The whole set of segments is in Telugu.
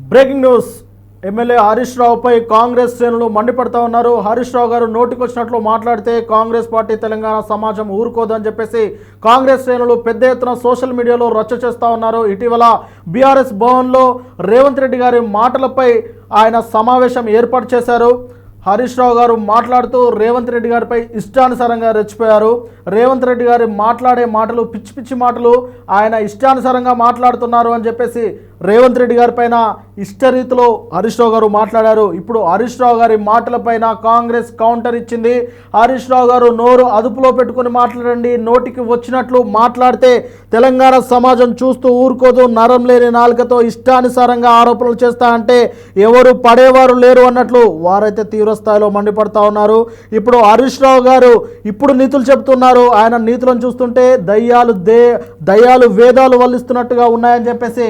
Breaking news. ఎమ్మెల్యే హరీష్ రావుపై కాంగ్రెస్ శ్రేణులు మండిపడతా ఉన్నారు. హరీష్ రావు గారు నోటికొచ్చినట్లు మాట్లాడితే కాంగ్రెస్ పార్టీ తెలంగాణ సమాజం ఊరుకోదని చెప్పేసి కాంగ్రెస్ శ్రేణులు పెద్ద ఎత్తున సోషల్ మీడియాలో రచ్చ చేస్తూ ఉన్నారు. ఇటీవల బీఆర్ఎస్ భవన్లో రేవంత్ రెడ్డి గారి మాటలపై ఆయన సమావేశం ఏర్పాటు చేశారు. హరీష్ రావు గారు మాట్లాడుతూ రేవంత్ రెడ్డి గారిపై ఇష్టానుసారంగా రెచ్చిపోయారు. రేవంత్ రెడ్డి గారి మాట్లాడే మాటలు పిచ్చి పిచ్చి మాటలు ఆయన ఇష్టానుసారంగా మాట్లాడుతున్నారు అని చెప్పేసి రేవంత్ రెడ్డి గారి పైన ఇష్టరీతిలో హరీష్ రావు గారు మాట్లాడారు. ఇప్పుడు హరీష్ రావు గారి మాటలపైన కాంగ్రెస్ కౌంటర్ ఇచ్చింది. హరీష్ రావు గారు నోరు అదుపులో పెట్టుకుని మాట్లాడండి. నోటికి వచ్చినట్లు మాట్లాడితే తెలంగాణ సమాజం చూస్తూ ఊరుకోదు. నరం లేని నాలుకతో ఇష్టానుసారంగా ఆరోపణలు చేస్తా అంటే ఎవరు పడేవారు లేరు అన్నట్లు వారైతే తీవ్రస్థాయిలో మండిపడతా ఉన్నారు. ఇప్పుడు హరీష్ రావు గారు ఇప్పుడు నీతులు చెప్తున్నారు ఆయన నీతులను చూస్తుంటే దయ్యాలు దే దయ్యాలు వేదాలు వల్లిస్తున్నట్టుగా ఉన్నాయని చెప్పేసి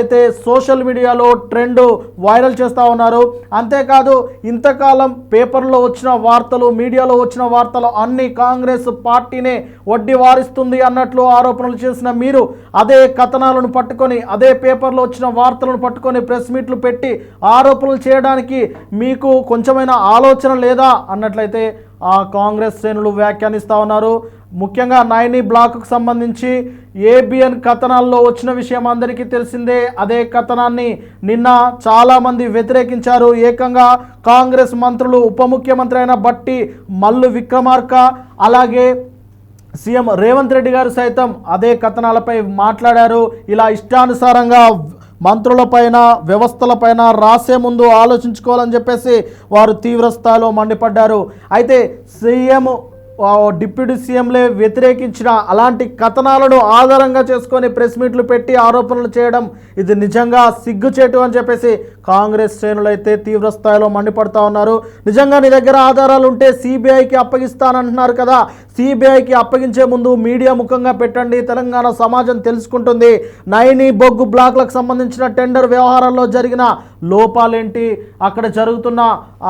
అయితే సోషల్ మీడియాలో ట్రెండ్ వైరల్ చేస్తూ ఉన్నారు అంతేకాదు ఇంతకాలం పేపర్లో వచ్చిన వార్తలు మీడియాలో వచ్చిన వార్తలు అన్ని కాంగ్రెస్ పార్టీనే వడ్డీ వారిస్తుంది అన్నట్లు ఆరోపణలు చేసిన మీరు అదే కథనాలను పట్టుకొని అదే పేపర్లో వచ్చిన వార్తలను పట్టుకొని ప్రెస్ మీట్లు పెట్టి ఆరోపణలు చేయడానికి మీకు కొంచెమైనా ఆలోచన లేదా? అన్నట్లయితే కాంగ్రెస్ శ్రేణులు వ్యాఖ్యానిస్తూ ఉన్నారు. ముఖ్యంగా నైని బ్లాక్కు సంబంధించి ఏబిఎన్ కథనాల్లో వచ్చిన విషయం అందరికీ తెలిసిందే. అదే కథనాన్ని నిన్న చాలామంది వ్యతిరేకించారు. ఏకంగా కాంగ్రెస్ మంత్రులు ఉప ముఖ్యమంత్రి అయిన బట్టి మల్లు విక్రమార్క అలాగే సీఎం రేవంత్ రెడ్డి గారు సైతం అదే కథనాలపై మాట్లాడారు. ఇలా ఇష్టానుసారంగా మంత్రులపైన వ్యవస్థలపైన రాసే ముందు ఆలోచించుకోవాలని చెప్పేసి వారు తీవ్ర స్థాయిలో మండిపడ్డారు. అయితే సీఎం డిప్యూటీ సీఎంలే వ్యతిరేకించిన అలాంటి కథనాలను ఆధారంగా చేసుకొని ప్రెస్ మీట్లు పెట్టి ఆరోపణలు చేయడం ఇది నిజంగా సిగ్గుచేటు అని చెప్పేసి కాంగ్రెస్ శ్రేణులు అయితే తీవ్ర స్థాయిలో మండిపడతా ఉన్నారు. నిజంగా నీ దగ్గర ఆధారాలు ఉంటే సిబిఐకి అప్పగిస్తానంటున్నారు కదా. సిబిఐకి అప్పగించే ముందు మీడియా ముఖంగా పెట్టండి. తెలంగాణ సమాజం తెలుసుకుంటుంది. నైని బొగ్గు బ్లాక్లకు సంబంధించిన టెండర్ వ్యవహారాల్లో జరిగిన లోపాలేంటి? అక్కడ జరుగుతున్న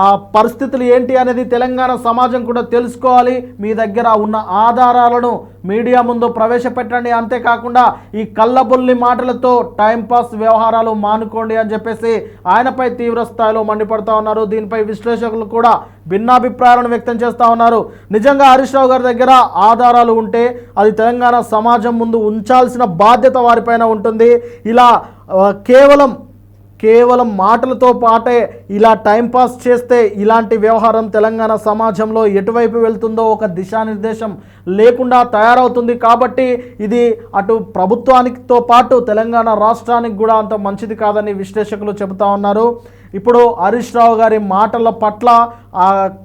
ఆ పరిస్థితులు ఏంటి అనేది తెలంగాణ సమాజం కూడా తెలుసుకోవాలి. మీ దగ్గర ఉన్న ఆధారాలను మీడియా ముందు ప్రవేశపెట్టండి. అంతేకాకుండా ఈ కళ్ళబొల్లి మాటలతో టైంపాస్ వ్యవహారాలు మానుకోండి అని చెప్పేసి ఆయనపై తీవ్ర స్థాయిలో మండిపడతా ఉన్నారు. దీనిపై విశ్లేషకులు కూడా భిన్నాభిప్రాయాలను వ్యక్తం చేస్తూ ఉన్నారు. నిజంగా హరీష్ రావు గారి దగ్గర ఆధారాలు ఉంటే అది తెలంగాణ సమాజం ముందు ఉంచాల్సిన బాధ్యత వారిపైన ఉంటుంది. ఇలా కేవలం కేవలం మాటలతో పాటే ఇలా టైంపాస్ చేస్తే ఇలాంటి వ్యవహారం తెలంగాణ సమాజంలో ఎటువైపు వెళ్తుందో ఒక దిశానిర్దేశం లేకుండా తయారవుతుంది కాబట్టి ఇది అటు ప్రభుత్వానికితో పాటు తెలంగాణ రాష్ట్రానికి కూడా అంత మంచిది కాదని విశ్లేషకులు చెబుతా ఉన్నారు. ఇప్పుడు హరీష్ రావు గారి మాటల పట్ల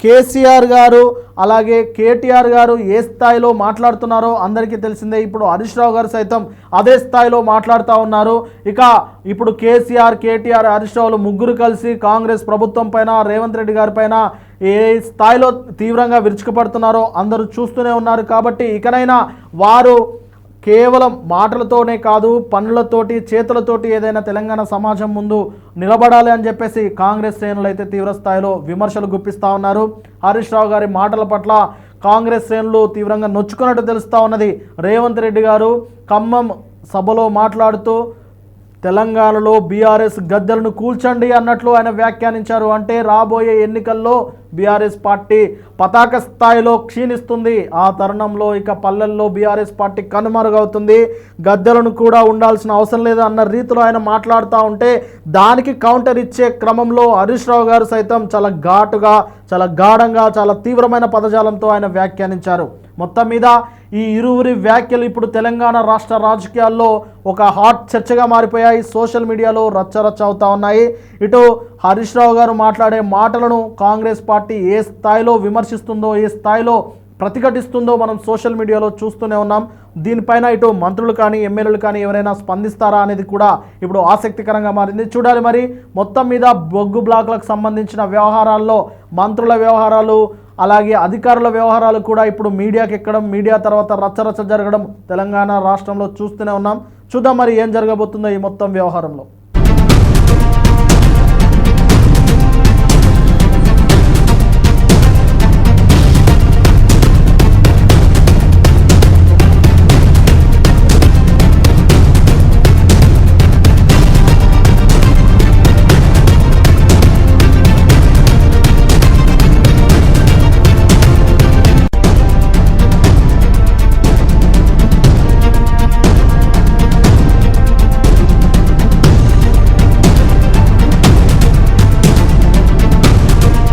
కేసీఆర్ గారు అలాగే కేటీఆర్ గారు ఏ స్థాయిలో మాట్లాడుతున్నారో అందరికీ తెలిసిందే. ఇప్పుడు హరీష్ రావు గారు సైతం అదే స్థాయిలో మాట్లాడుతూ ఉన్నారు. ఇక ఇప్పుడు కేసీఆర్ కేటీఆర్ హరీష్ రావులు ముగ్గురు కలిసి కాంగ్రెస్ ప్రభుత్వం పైన రేవంత్ రెడ్డి గారి పైన ఏ స్థాయిలో తీవ్రంగా విరుచుకుపడుతున్నారో అందరూ చూస్తూనే ఉన్నారు. కాబట్టి ఇకనైనా వారు కేవలం మాటలతోనే కాదు పనులతోటి చేతులతోటి ఏదైనా తెలంగాణ సమాజం ముందు నిలబడాలి అని చెప్పేసి కాంగ్రెస్ శ్రేణులు అయితే తీవ్రస్థాయిలో విమర్శలు గుప్పిస్తూ ఉన్నారు. హరీష్ రావు గారి మాటల పట్ల కాంగ్రెస్ శ్రేణులు తీవ్రంగా నొచ్చుకున్నట్టు తెలుస్తూ ఉన్నది. రేవంత్ రెడ్డి గారు ఖమ్మం సభలో మాట్లాడుతూ తెలంగాణలో బీఆర్ఎస్ గద్దెలను కూల్చండి అన్నట్లు ఆయన వ్యాఖ్యానించారు. అంటే రాబోయే ఎన్నికల్లో బీఆర్ఎస్ పార్టీ పతాక స్థాయిలో క్షీణిస్తుంది. ఆ తరుణంలో ఇక పల్లెల్లో బీఆర్ఎస్ పార్టీ కనుమరుగవుతుంది. గద్దెలను కూడా ఉండాల్సిన అవసరం లేదు అన్న రీతిలో ఆయన మాట్లాడుతూ ఉంటే దానికి కౌంటర్ ఇచ్చే క్రమంలో హరీష్ రావు గారు సైతం చాలా ఘాటుగా చాలా గాఢంగా చాలా తీవ్రమైన పదజాలంతో ఆయన వ్యాఖ్యానించారు. మొత్తం మీద ఈ ఇరువురి వ్యాఖ్యలు ఇప్పుడు తెలంగాణ రాష్ట్ర రాజకీయాల్లో ఒక హాట్ చర్చగా మారిపోయాయి. సోషల్ మీడియాలో రచ్చరచ్చ అవుతా ఉన్నాయి. ఇటు హరీష్ రావు గారు మాట్లాడే మాటలను కాంగ్రెస్ పార్టీ ఏ స్థాయిలో విమర్శిస్తుందో ఏ స్థాయిలో ప్రతిఘటిస్తుందో మనం సోషల్ మీడియాలో చూస్తూనే ఉన్నాం. దీనిపైన ఇటు మంత్రులు కానీ ఎమ్మెల్యేలు కానీ ఎవరైనా స్పందిస్తారా అనేది కూడా ఇప్పుడు ఆసక్తికరంగా మారింది. చూడాలి మరి. మొత్తం మీద బొగ్గు బ్లాక్లకు సంబంధించిన వ్యవహారాల్లో మంత్రుల వ్యవహారాలు అలాగే అధికారుల వ్యవహారాలు కూడా ఇప్పుడు మీడియాకి ఎక్కడం మీడియా తర్వాత రచ్చరచ్చ జరగడం తెలంగాణ రాష్ట్రంలో చూస్తూనే ఉన్నాం. చూద్దాం మరి ఏం జరగబోతుందో ఈ మొత్తం వ్యవహారంలో.